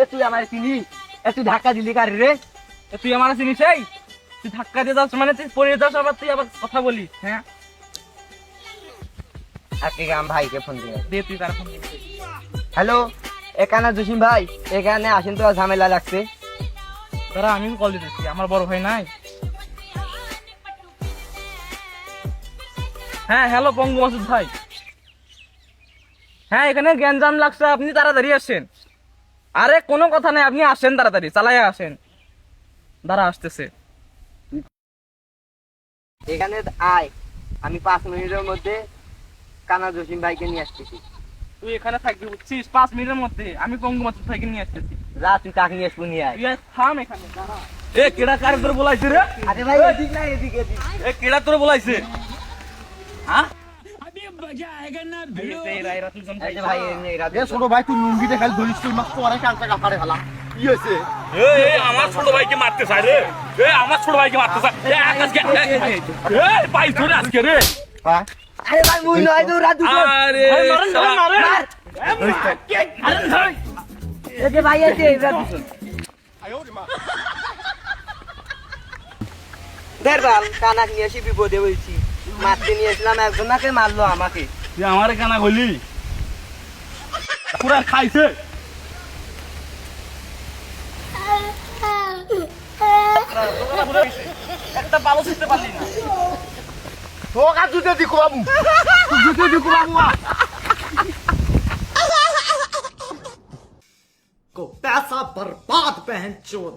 এ তুই আমার চিনি এ তুই ধাক্কা দিলি কারি রে? এ তুই আমার চিনিস এই? তুই ধাক্কা দিয়ে যাস মানে তুই পড়ে যাস আবার তুই আবার কথা বলিস হ্যাঁ? আজকে গ্রাম ভাইকে ফোন দিয়ে দে তুই তার ফোন হ্যালো এখানে জসিম ভাই। এখানে আসেন তো ঝামেলা লাগছে। দাঁড়া আমি কল দিতেছি আমার বড় ভাই নাই। হ্যাঁ হ্যালো পঙ্গু মাসুদ ভাই। হ্যাঁ এখানে গ্যাঞ্জাম লাগছে আপনি তাড়াতাড়ি আসেন। আরে কোনো কথা নাই আপনি আসেন তাড়াতাড়ি চালাই আসেন। দাঁড়া আসতেছে। এখানে আয় আমি পাঁচ মিনিটের মধ্যে কানা জসিম ভাইকে নিয়ে আসতেছি। তুই এখানে থাকবি বুঝছিস? পাঁচ মিনিটের মধ্যে আমি মাসুদ ভাইকে নিয়ে আসতেছি। যা তুই কাকে নিয়ে আসব নিয়ে আয়। তুই থাম এখানে দাঁড়া। এ কেডা কার তোর বলাইছে রে? আরে ভাই এদিক না এদিক এদিক। এ কেডা তোর বলাইছে? হ্যাঁ? ছোট ভাই তুই লুঙ্গিতে খালি ধরিস তুই মাত্র অনেক কাঁচা কাপড়ে ফেলা কি হয়েছে এ এ, আমার ছোট ভাইকে মারতে চায় রে আমার ছোট ভাইকে মারতে চায় এ আকাশকে এ পাই ধরে আজকে রে আরে ভাই মুই নয় তো রাত দুটো আরে শালা। মার এই যে ভাই আছে রাত দুটো দেড় বাল কানাক নিয়ে এসে বিপদে বলছি মারতে নিয়ে এসলাম একজনাকে মারলো আমাকে তুই আমারে কানা গলি পুরা খাইছে একটা ভালো শিখতে পারলি না তো কাজ জুতে দিকো বাবু জুতে দিকো বাবু को पैसा बर्बाद पहन चोद